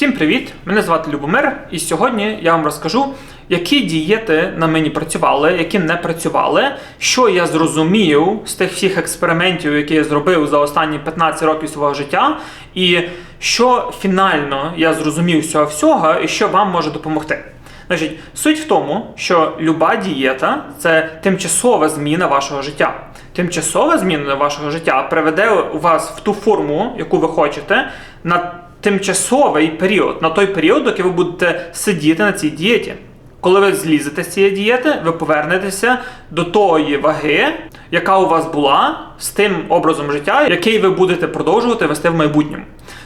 Всім привіт! Мене звати Любомир, і сьогодні я вам розкажу, які дієти на мені працювали, які не працювали, що я зрозумів з тих всіх експериментів, які я зробив за останні 15 років свого життя, і що фінально я зрозумів з цього всього, і що вам може допомогти. Значить, суть в тому, що люба дієта це тимчасова зміна вашого життя. Тимчасова зміна вашого життя приведе вас в ту форму, яку ви хочете, на тимчасовий період, на той період, доки ви будете сидіти на цій дієті. Коли ви злізете з цієї дієти, ви повернетеся до тої ваги, яка у вас була, з тим образом життя, який ви будете продовжувати вести в майбутньому.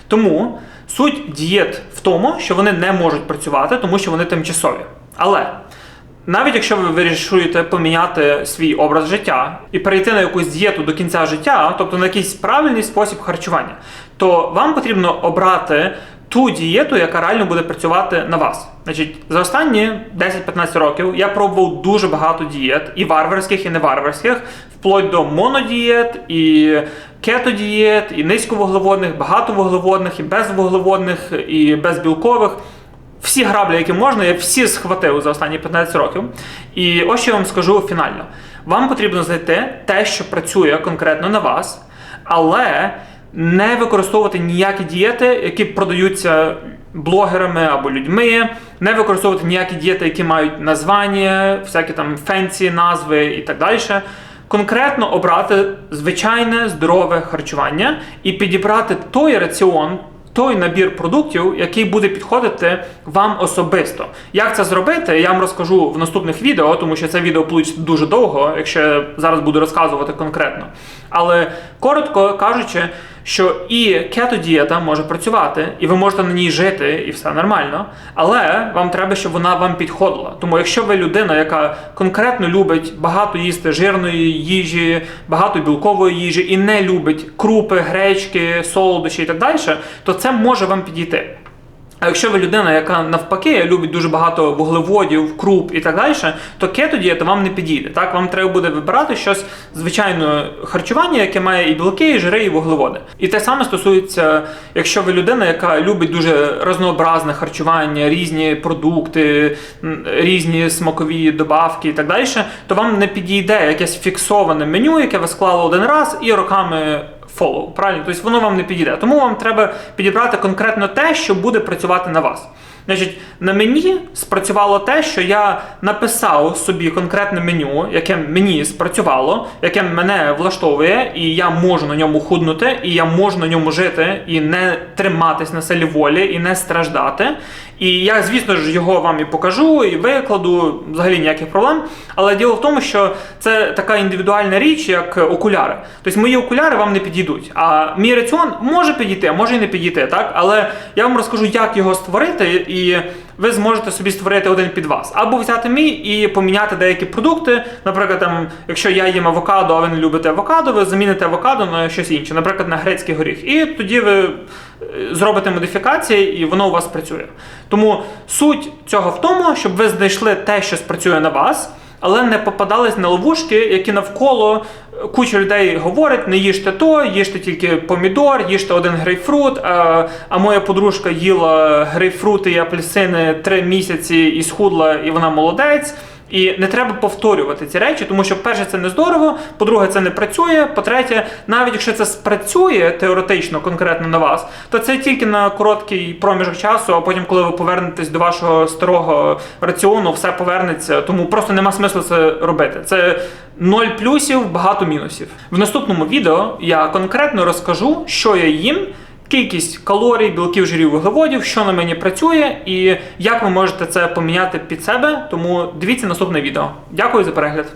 Тому суть дієт в тому, що вони не можуть працювати, тому що вони тимчасові. Але навіть якщо ви вирішуєте поміняти свій образ життя і перейти на якусь дієту до кінця життя, тобто на якийсь правильний спосіб харчування, то вам потрібно обрати ту дієту, яка реально буде працювати на вас. Значить, за останні 10-15 років я пробував дуже багато дієт, і варварських, і неварварських, вплоть до монодієт, і кетодієт, і низьковуглеводних, багатовуглеводних, і безвуглеводних, і безбілкових. Всі граблі, які можна, я всі схватив за останні 15 років. І ось що я вам скажу фінально. Вам потрібно знайти те, що працює конкретно на вас, але не використовувати ніякі дієти, які продаються блогерами або людьми, не використовувати ніякі дієти, які мають названня, всякі там фенсі назви і так далі. Конкретно обрати звичайне здорове харчування і підібрати той раціон, той набір продуктів, який буде підходити вам особисто. Як це зробити, я вам розкажу в наступних відео, тому що це відео получиться дуже довго, якщо я зараз буду розказувати конкретно. Але коротко кажучи, що і кетодієта може працювати, і ви можете на ній жити, і все нормально. Але вам треба, щоб вона вам підходила. Тому якщо ви людина, яка конкретно любить багато їсти жирної їжі, багато білкової їжі і не любить крупи, гречки, солодощі і так далі, то це може вам підійти. А якщо ви людина, яка навпаки любить дуже багато вуглеводів, круп і так далі, то кетодієта вам не підійде. Так, вам треба буде вибирати щось звичайне харчування, яке має і білки, і жири, і вуглеводи. І те саме стосується, якщо ви людина, яка любить дуже разнообразне харчування, різні продукти, різні смакові добавки і так далі, то вам не підійде якесь фіксоване меню, яке ви склали один раз і роками follow, правильно? Тобто воно вам не підійде. Тому вам треба підібрати конкретно те, що буде працювати на вас. Значить, на мені спрацювало те, що я написав собі конкретне меню, яке мені спрацювало, яке мене влаштовує, і я можу на ньому худнути, і я можу на ньому жити, і не триматись на селі волі, і не страждати. І я, звісно ж, його вам і покажу, і викладу, взагалі ніяких проблем. Але діло в тому, що це така індивідуальна річ, як окуляри. Тобто мої окуляри вам не підійдуть. А мій раціон може підійти, а може і не підійти, так? Але я вам розкажу, як його створити, і ви зможете собі створити один під вас. Або взяти мій і поміняти деякі продукти. Наприклад, там, якщо я їм авокадо, а ви не любите авокадо, ви заміните авокадо на щось інше, наприклад, на грецький горіх. І тоді ви е, зробите модифікації, і воно у вас працює. Тому суть цього в тому, щоб ви знайшли те, що спрацює на вас. Але не попадались на ловушки, які навколо куча людей говорить, не їжте то, їжте тільки помідор, їжте один грейпфрут. А, а моя подружка їла грейпфрути і апельсини три місяці і схудла, і вона молодець. І не треба повторювати ці речі, тому що, перше, це не здорово, по-друге, це не працює. По-третє, навіть якщо це спрацює теоретично конкретно на вас, то це тільки на короткий проміжок часу, а потім, коли ви повернетесь до вашого старого раціону, все повернеться. Тому просто нема смислу це робити. Це ноль плюсів, багато мінусів. В наступному відео я конкретно розкажу, що я їм. Кількість калорій, білків, жирів, вуглеводів, що на мені працює, і як ви можете це поміняти під себе. Тому дивіться наступне відео. Дякую за перегляд.